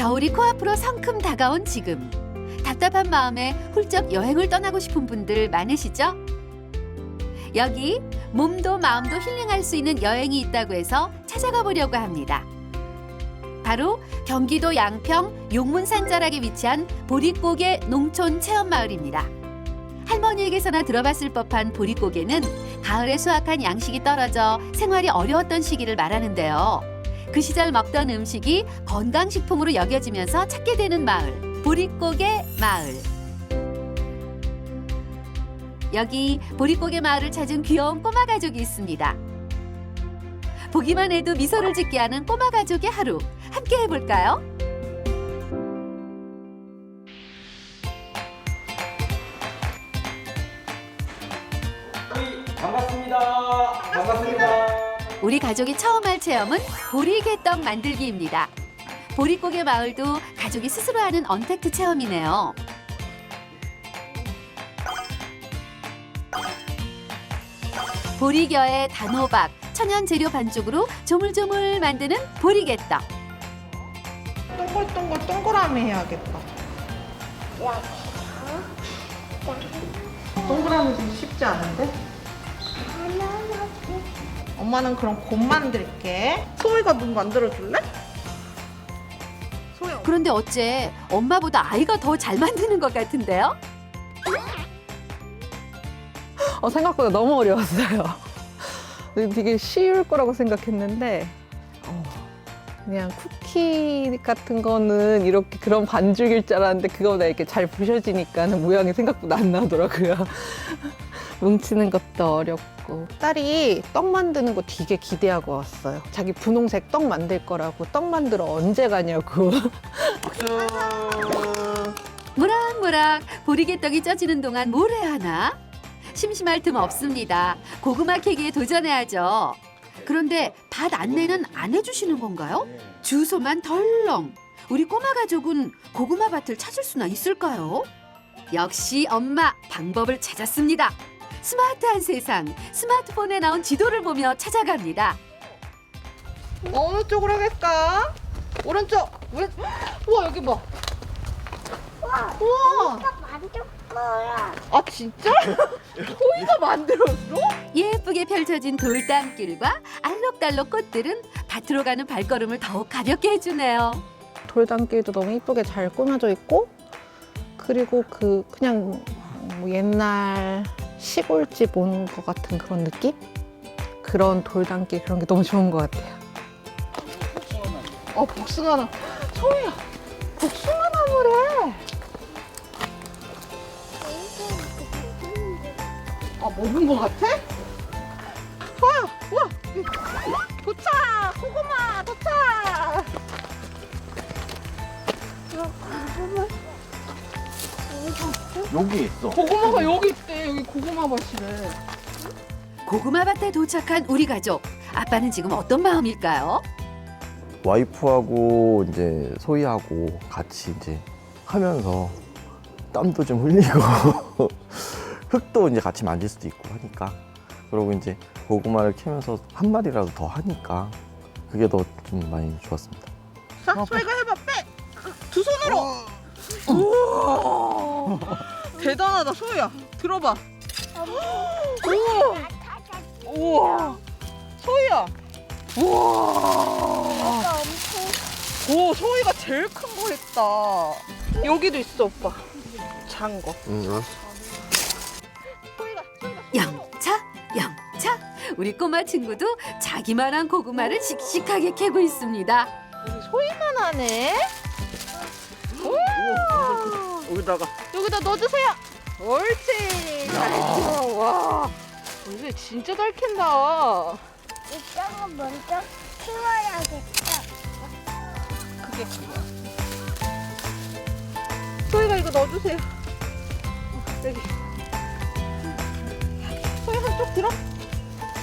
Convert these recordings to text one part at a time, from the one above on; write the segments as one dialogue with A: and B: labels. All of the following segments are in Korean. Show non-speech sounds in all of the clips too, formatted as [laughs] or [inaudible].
A: 겨울이 코앞으로 성큼 다가온 지금 답답한 마음에 훌쩍 여행을 떠나고 싶은 분들 많으시죠? 여기 몸도 마음도 힐링할 수 있는 여행이 있다고 해서 찾아가 보려고 합니다. 바로 경기도 양평 용문산 자락에 위치한 보릿고개 농촌 체험 마을입니다. 할머니에게서나 들어봤을 법한 보릿고개는 가을에 수확한 양식이 떨어져 생활이 어려웠던 시기를 말하는데요. 그 시절 먹던 음식이 건강식품으로 여겨지면서 찾게 되는 마을, 보릿고개 마을. 여기 보릿고개 마을을 찾은 귀여운 꼬마 가족이 있습니다. 보기만 해도 미소를 짓게 하는 꼬마 가족의 하루 함께 해볼까요?
B: 반갑습니다. 반갑습니다.
A: 우리 가족이 처음 할 체험은 보리개떡 만들기입니다. 보릿고개 마을도 가족이 스스로 하는 언택트 체험이네요. 보리겨에 단호박, 천연 재료 반죽으로 조물조물 만드는 보리개떡.
C: 동글동글 동그라미 해야겠다. 동그라미 좀 쉽지 않은데? 엄마는 그럼 곰 만들게. 소희가 눈 만들어 줄래? 소희
A: 그런데 어째 엄마보다 아이가 더 잘 만드는 것 같은데요?
D: 어, 생각보다 너무 어려웠어요. 되게 쉬울 거라고 생각했는데, 어, 그냥 쿠키 같은 거는 이렇게 그런 반죽일 줄 알았는데, 그거보다 이렇게 잘 부셔지니까는 모양이 생각보다 안 나오더라고요. 뭉치는 것도 어렵고. 딸이 떡 만드는 거 되게 기대하고 왔어요. 자기 분홍색 떡 만들 거라고, 떡 만들어 언제 가냐고. [laughs]
A: 무락무락 보리개떡이 쪄지는 동안 뭘 해야 하나? 심심할 틈 없습니다. 고구마 캐기에 도전해야죠. 그런데 밭 안내는 안 해주시는 건가요? 주소만 덜렁. 우리 꼬마 가족은 고구마 밭을 찾을 수나 있을까요? 역시 엄마 방법을 찾았습니다. 스마트한 세상, 스마트폰에 나온 지도를 보며 찾아갑니다.
C: 어느 쪽으로 갈까? 오른쪽. 왼. 우와 여기 봐. 우와.
E: 만들 거야.
C: 아 진짜? [laughs] 소희가 만들었어?
A: 예쁘게 펼쳐진 돌담길과 알록달록 꽃들은 밭으로 가는 발걸음을 더욱 가볍게 해주네요.
D: 돌담길도 너무 이쁘게 잘 꾸며져 있고 그리고 그 그냥 뭐 옛날 시골집 온것 같은 그런 느낌? 그런 돌담길 그런 게 너무 좋은 것 같아요.
C: 어 복숭아 나. 소희야. 복숭아 나무래. 아 먹은 것 같아? 소희야. 우와. 도착. 고구마 도착.
B: 여기 있어.
C: 고구마가 여기 있대. 여기 고구마 밭이래.
A: 고구마 밭에 도착한 우리 가족. 아빠는 지금 어떤 마음일까요?
B: 와이프하고 이제 소희하고 같이 이제 하면서 땀도 좀 흘리고 [laughs] 흙도 이제 같이 만질 수도 있고 하니까 그리고 이제 고구마를 캐면서 한 마리라도 더 하니까 그게 더 좀 많이 좋았습니다.
C: 자, 소희가 해봐. 빼. 두 손으로. 우와. 대단하다, 소희야. 들어봐. 우와. 우와. 소희야. 우와. 오, 소희가 제일 큰 거 했다. 여기도 있어, 오빠. 작은 거.
B: 응,
C: 소희가, 소희가.
A: 영차, 영차. 우리 꼬마 친구도 자기만한 고구마를 씩씩하게 캐고 있습니다.
C: 우리 소희만 하네.
B: 여기다가
C: 여기다 넣어주세요. 옳지. 잘. 와. 요새 진짜 잘 캔다.
E: 이쪽은 먼저 키워야겠다.
C: 그게. 소희가 이거 넣어주세요. 여기. 소희 한쪽 들어.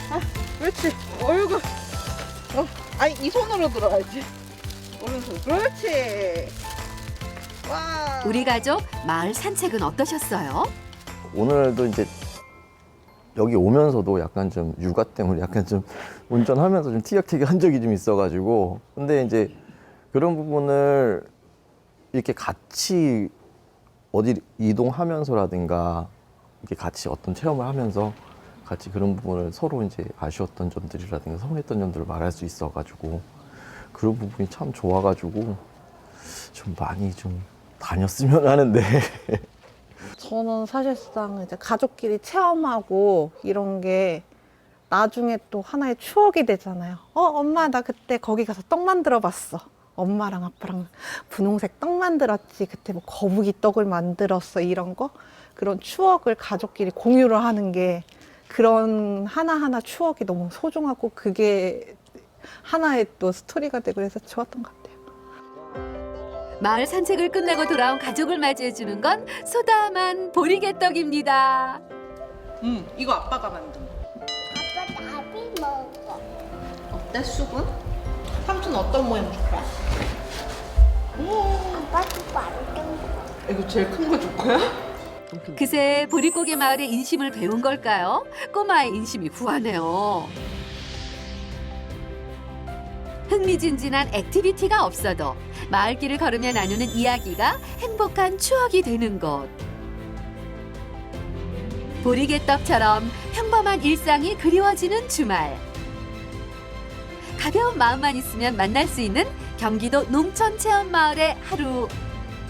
C: 아, 그렇지. 어이구. 어, 아니 이 손으로 들어가야지. 오른손. 그렇지. 와.
A: 우리 가족 마을 산책은 어떠셨어요?
B: 오늘도 이제 여기 오면서도 약간 좀 육아 때문에 약간 좀 운전하면서 좀 티격태격 한 적이 좀 있어가지고 근데 이제 그런 부분을 이렇게 같이 어디 이동하면서라든가 이렇게 같이 어떤 체험을 하면서 같이 그런 부분을 서로 이제 아쉬웠던 점들이라든가 서운했던 점들을 말할 수 있어가지고 그런 부분이 참 좋아가지고 좀 많이 좀 다녔으면 하는데 [laughs]
D: 저는 사실상 이제 가족끼리 체험하고 이런 게 나중에 또 하나의 추억이 되잖아요. 어, 엄마, 나 그때 거기 가서 떡 만들어 봤어. 엄마랑 아빠랑 분홍색 떡 만들었지. 그때 뭐 거북이 떡을 만들었어. 이런 거. 그런 추억을 가족끼리 공유를 하는 게 그런 하나하나 추억이 너무 소중하고 그게 하나의 또 스토리가 되고 그래서 좋았던 것 같아요.
A: 마을 산책을 끝내고 돌아온 가족을 맞이해주는 건 소담한 보리개떡입니다.
D: 음, 이거 아빠가 만든 거.
E: 아빠 나비 먹어.
D: 어때, 수분? 삼촌 어떤 모양 줄까?
E: 아빠도 만든 거.
D: 이거 제일 큰 거 줄 거야?
A: 그새 보릿고개 마을의 인심을 배운 걸까요? 꼬마의 인심이 구하네요. 흥미진진한 액티비티가 없어도 마을길을 걸으며 나누는 이야기가 행복한 추억이 되는 곳. 보리개떡처럼 평범한 일상이 그리워지는 주말. 가벼운 마음만 있으면 만날 수 있는 경기도 농촌 체험 마을의 하루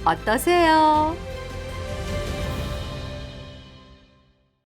A: 어떠세요?